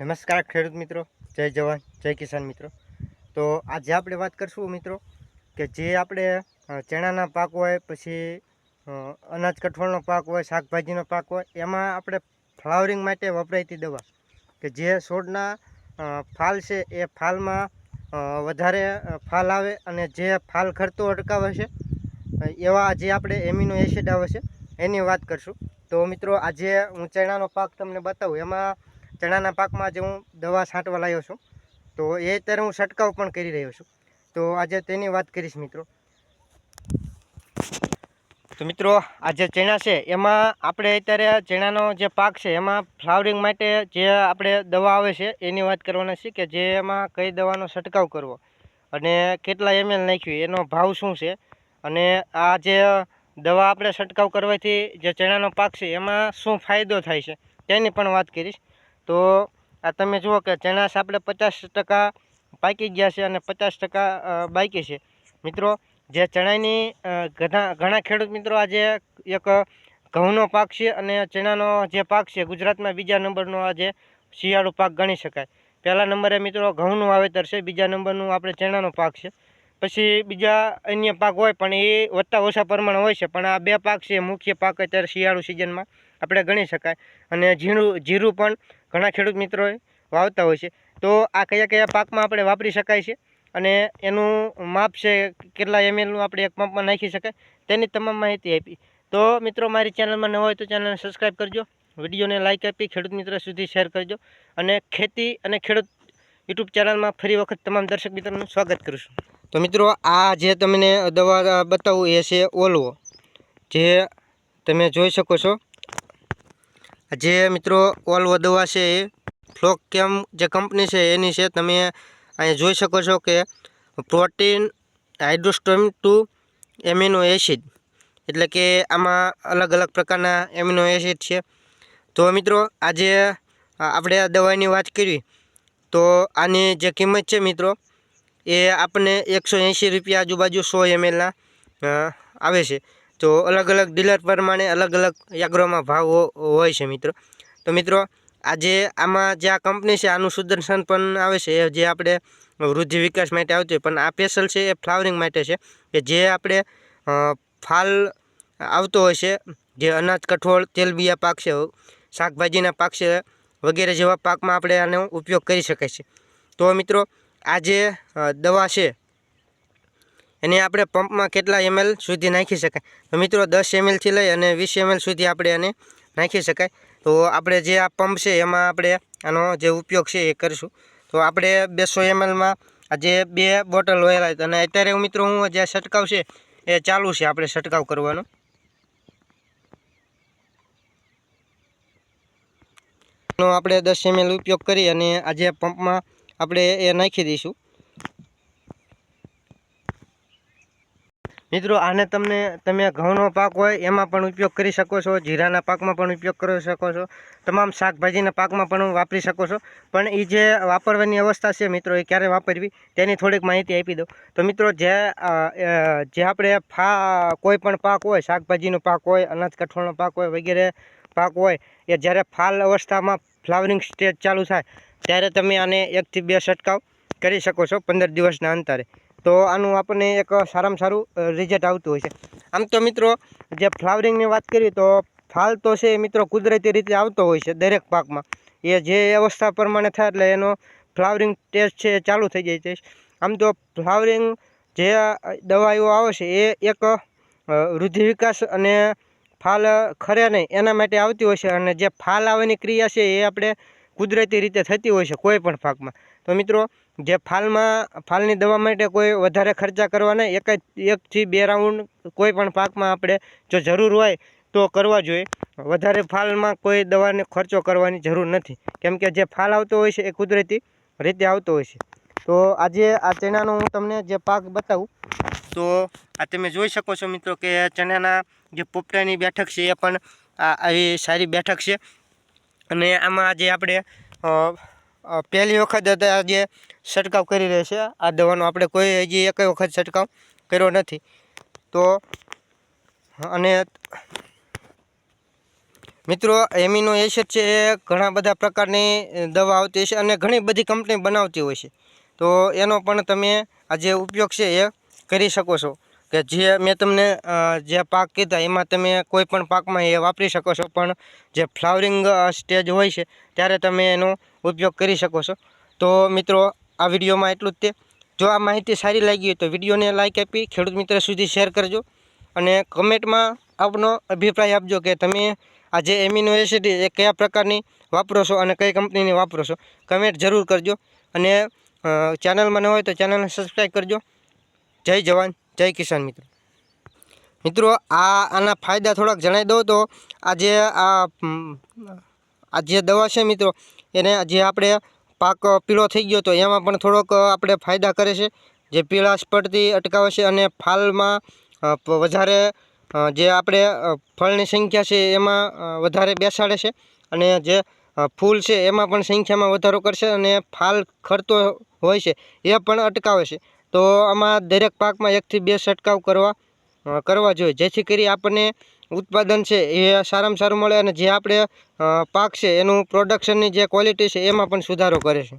નમસ્કાર ખેડૂત મિત્રો, જય જવાન, જય કિસાન મિત્રો. તો આજે આપણે વાત કરશું મિત્રો કે જે આપણે ચણાના પાક હોય, પછી અનાજ કઠોળનો પાક હોય, શાકભાજીનો પાક હોય, એમાં આપણે ફ્લાવરિંગ માટે વપરાયતી દવા કે જે છોડના ફાલ છે એ ફાલમાં વધારે ફાલ આવે અને જે ફાલ ખરતો અટકાવે છે એવા જે આપણે એમિનો એસિડ આવે છે, એની વાત કરશું. તો મિત્રો આજે હું ચણાનો પાક તમને બતાવું. એમાં ચણાના પાકમાં જે હું દવા છાંટવા લાવ્યો છું. તો એ અત્યારે હું છંટકાવ પણ કરી રહ્યો છું. તો આજે તેની વાત કરીશ મિત્રો. તો મિત્રો, આ જે ચણા છે, એમાં આપણે અત્યારે ચણાનો જે પાક છે, એમાં ફ્લાવરિંગ માટે જે આપણે દવા આવે છે, એની વાત કરવાના છે કે જે એમાં કઈ દવાનો છંટકાવ કરવો. અને કેટલા એમએલ નાખ્યું, એનો ભાવ શું છે? અને આ જે દવા આપણે છંટકાવ કરવાથી જે ચણાનો પાક છે, એમાં શું ફાયદો થાય છે? તેની પણ વાત કરીશ. તો આ તમે જુઓ કે ચણાસ આપણે પચાસ ટકા પાકી ગયા છે અને પચાસ ટકા બાકી છે. મિત્રો, જે ચણાની ઘણા ઘણા ખેડૂત મિત્રો આજે એક ઘઉંનો પાક છે અને ચણાનો જે પાક છે ગુજરાતમાં બીજા નંબરનો આજે શિયાળુ પાક ગણી શકાય. પહેલા નંબરે મિત્રો ઘઉંનું વાવેતર છે, બીજા નંબરનું આપણે ચણાનો પાક છે. પછી બીજા અન્ય પાક હોય પણ એ વધતા ઓછા પ્રમાણે હોય છે, પણ આ બે પાક છે મુખ્ય પાક અત્યારે શિયાળુ સિઝનમાં. આપણે ગણી શકાય. અને જીરું જીરું પણ ઘણા ખેડૂત મિત્રોએ વાવતા હોય છે. તો આ કયા કયા પાકમાં આપણે વાપરી શકાય છે અને એનું માપ છે, કેટલા એમએલનું આપણે એક પંપમાં નાખી શકાય તેની તમામ માહિતી આપી. તો મિત્રો, મારી ચેનલમાં ન હોય તો ચેનલને સબસ્ક્રાઈબ કરજો, વિડીયોને લાઇક આપી, ખેડૂત મિત્ર સુધી શેર કરજો અને ખેતી અને ખેડૂત યુટ્યુબ ચેનલમાં ફરી વખત તમામ દર્શક મિત્રોનું સ્વાગત કરું છું. તો મિત્રો, આ જે તમને દવા બતાવું એ છે ઓલવો. જે તમે જોઈ શકો છો જે મિત્રો ઓલ દવા છે એ ફ્લોક કેમ જે કંપની છે એની છે, તમે અહીંયા જોઈ શકો છો કે પ્રોટીન હાઇડ્રોસ્ટોમ ટુ એમિનો એસિડ, એટલે કે આમાં અલગ અલગ પ્રકારના એમિનો એસિડ છે. તો મિત્રો, આજે આપણે આ દવાની વાત કરી, તો આની જે કિંમત છે મિત્રો, એ આપણને એકસો એંસી રૂપિયા આજુબાજુ સો એમએલના આવે છે. તો અલગ અલગ ડીલર પ્રમાણે અલગ અલગ યાગ્રોમાં ભાવ હોય છે મિત્રો. તો મિત્રો, આજે આમાં જે આ કંપની છે, આનું સુદર્શન પણ આવે છે, જે આપણે વૃદ્ધિ વિકાસ માટે આવતું હોય, પણ આ સ્પેશલ છે, એ ફ્લાવરિંગ માટે છે, કે જે આપણે ફાલ આવતો હોય છે, જે અનાજ, કઠોળ તેલબિયા પાક છે, શાકભાજીના પાક છે, વગેરે જેવા પાકમાં આપણે આનો ઉપયોગ કરી શકાય છે. તો મિત્રો આ જે દવા છે એને આપણે પંપમાં કેટલા એમએલ સુધી નાખી શકાય? તો મિત્રો દસ એમએલથી લઈ અને વીસ એમએલ સુધી આપણે એને નાખી શકાય. તો આપણે જે આ પંપ છે એમાં આપણે આનો જે ઉપયોગ છે એ કરીશું. તો આપણે બેસો એમએલમાં આ જે બે બોટલ વહેલા અને અત્યારે મિત્રો હું જે છંટકાવ છે એ ચાલુ છે આપણે છંટકાવ કરવાનો. આપણે દસ એમએલ ઉપયોગ કરી અને આ જે પંપમાં આપણે એ નાખી દઈશું. મિત્રો, આને તમને, તમે ઘઉંનો પાક હોય, એમાં પણ ઉપયોગ કરી શકો છો, જીરાના પાકમાં પણ ઉપયોગ કરી શકો છો, તમામ શાકભાજીના પાકમાં પણ વાપરી શકો છો. પણ એ જે વાપરવાની અવસ્થા છે મિત્રો, એ ક્યારે વાપરવી, તેની થોડીક માહિતી આપી દઉં. તો મિત્રો, જે જે આપણે ફા, કોઈ પણ પાક હોય, શાકભાજીનો પાક હોય, અનાજ કઠોળનો પાક હોય, વગેરે પાક હોય, એ જ્યારે ફાલ અવસ્થામાં ફ્લાવરિંગ સ્ટેજ ચાલુ થાય, ત્યારે તમે આને એકથી બે છંટકાવ કરી શકો છો પંદર દિવસના અંતરે. તો આનું આપણને એક સારામાં સારું રિઝલ્ટ આવતું હોય છે આમ તો મિત્રો, જે ફ્લાવરિંગની વાત કરીએ તો ફાલ તો છે એ મિત્રો કુદરતી રીતે આવતો હોય છે દરેક પાકમાં. એ જે અવસ્થા પ્રમાણે થાય એટલે એનો ફ્લાવરિંગ ટેસ્ટ છે એ ચાલુ થઈ જાય છે. આમ તો ફ્લાવરિંગ જે દવાઈઓ આવે છે એ એક વૃદ્ધિ વિકાસ અને ફાલ ખરે નહીં, એના માટે આવતી હોય છે અને જે ફાલ આવવાની ક્રિયા છે એ આપણે કુદરતી રીતે થતી હોય છે કોઈ પણ પાકમાં. તો મિત્રો જે ફાલમાં, ફાલની દવા માટે કોઈ વધારે ખર્ચા કરવાના, એક જ, એકથી બે રાઉન્ડ કોઈ પણ પાકમાં આપણે જો જરૂર હોય તો કરવા જોઈએ. વધારે ફાલમાં કોઈ દવાને ખર્ચો કરવાની જરૂર નથી. કેમ કે જે ફાલ આવતો હોય છે એ કુદરતી રીતે આવતો હોય છે. તો આજે આ ચણાનો હું તમને જે પાક બતાવું, તો આ તમે જોઈ શકો છો મિત્રો કે ચણાના જે પોપટાની બેઠક છે એ પણ આ આવી સારી બેઠક છે. અને આમાં આજે આપણે પહેલી વખત આજે છંટકાવ કરી રહ્યા છે. આ દવાનો આપણે કોઈ હજી એક વખત છંટકાવ કર્યો નથી. તો, અને મિત્રો, એમિનો એસિડ છે એ ઘણા બધા પ્રકારની દવા આવતી છે અને ઘણી બધી કંપની બનાવતી હોય છે. તો એનો પણ તમે આ જે ઉપયોગ છે એ કરી શકો છો. કે જે મેં તમને જે પાક કીધા, એમાં તમે કોઈ પણ પાકમાં એ વાપરી શકો છો. પણ જે ફ્લાવરિંગ સ્ટેજ હોય છે, ત્યારે તમે એનો ઉપયોગ કરી શકો છો. તો મિત્રો, આ વિડીયોમાં એટલું જ તે. જો આ માહિતી સારી લાગી હોય તો વિડીયોને લાઇક આપી, ખેડૂત મિત્ર સુધી શેર કરજો. અને કમેન્ટમાં આપનો અભિપ્રાય આપજો કે તમે આ જે એમિનો એસિડ એ કયા પ્રકારની વાપરો છો અને કઈ કંપનીની વાપરો છો. કમેન્ટ જરૂર કરજો. અને ચેનલમાં ન હોય તો ચેનલને સબસ્ક્રાઈબ કરજો. જય જવાન. જય કિસાન મિત્રો. મિત્રો, આ આના ફાયદા થોડાક જણાવી દઉં તો આજે આ આ જે દવા છે મિત્રો, એને જે આપણે પાક પીળો થઈ ગયો તો એમાં પણ થોડોક આપણે ફાયદા કરે છે. જે પીળાશ પડતી અટકાવે છે અને ફાલમાં વધારે જે આપણે ફળની સંખ્યા છે એમાં વધારે બેસાડે છે. અને જે ફૂલ છે એમાં પણ સંખ્યામાં વધારો કરશે અને ફાલ ખરતો હોય છે, એ પણ અટકાવે છે. તો આમાં દરેક પાકમાં એકથી બે છંટકાવ કરવા કરવા જોઈએ. જેથી કરી આપણને ઉત્પાદન છે એ સારામાં સારું મળે અને જે આપણે પાક છે એનું પ્રોડક્શનની જે ક્વોલિટી છે એમાં પણ સુધારો કરે છે.